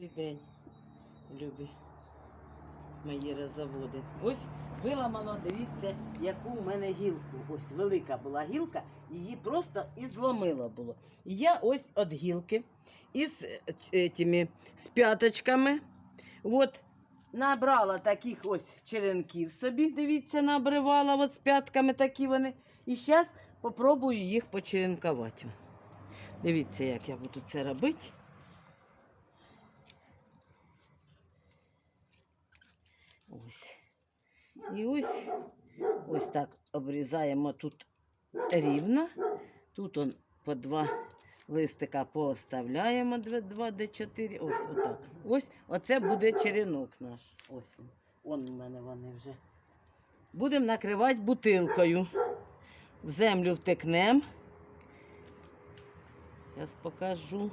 Добрий день, любі мої роззаводи. Ось виламано, дивіться, яку в мене гілку. Ось велика була гілка, її просто і зломило було. І я ось від гілки із е, этими, з п'яточками. От, набрала таких ось черенків собі, дивіться, набривала от з п'ятками такі вони. І зараз попробую їх почеренкувати. Дивіться, як я буду це робити. Ось. І ось, ось так обрізаємо тут рівно. Тут он по два листика два, два де чотири. Ось отак. Ось оце буде черенок наш. Ось він. Он у мене вони вже. Будемо накривати бутилкою. В землю втекнемо. Зараз покажу.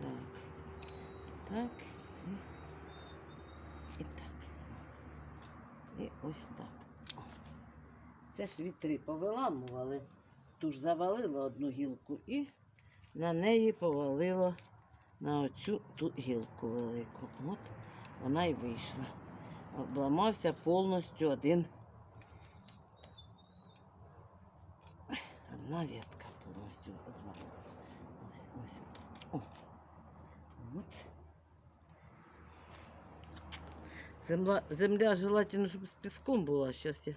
Так. Так. І, так. І ось так. Це ж вітри повиламували. Ту ж завалило одну гілку і на неї повалило на оцю ту гілку велику. От вона і вийшла. Обламався повністю один. Одна ветка повністю обламала. Ось, ось. О. От. Земля, земля желательно, щоб з піском була. Зараз я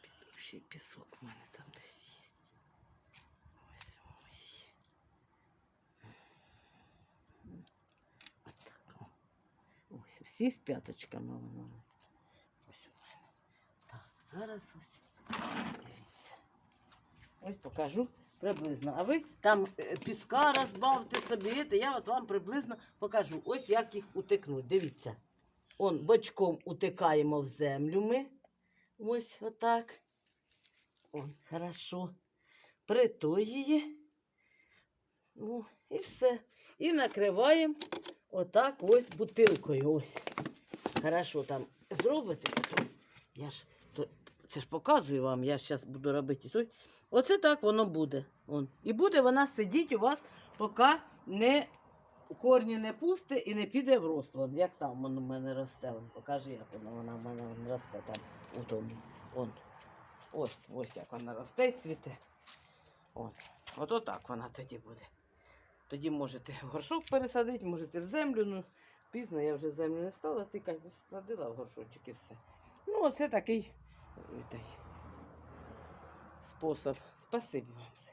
піду ще пісок у мене там десь є. Ось ой. Отак. Ось всі з п'яточками воно. Ось у мене. Так, зараз ось. Дивіться. Ось покажу приблизно. А ви там е, піска розбавте собі, я от вам приблизно покажу. Ось як їх утекнуть. Дивіться. Он бочком утикаємо в землю ми. Ось отак. Он, хорошо. Притой її. Ну, і все. І накриваємо отак ось бутилкою. Ось. Хорошо там зробите. Я ж то, це ж показую вам, я зараз буду робити той. Оце так воно буде. Он. І буде вона сидіти у вас, поки не корні не пусте і не піде в рост. Як там воно в мене росте. Вон, покажи, як воно, вона в мене вон росте там у тому. Он. Ось, ось як вона росте і цвіте. От отак вона тоді буде. Тоді можете в горшок пересадити, можете в землю. Ну, пізно я вже землю не стала, тикати, посадила в горшочок і все. Ну, оце такий е, спосіб. Спасибі вам все.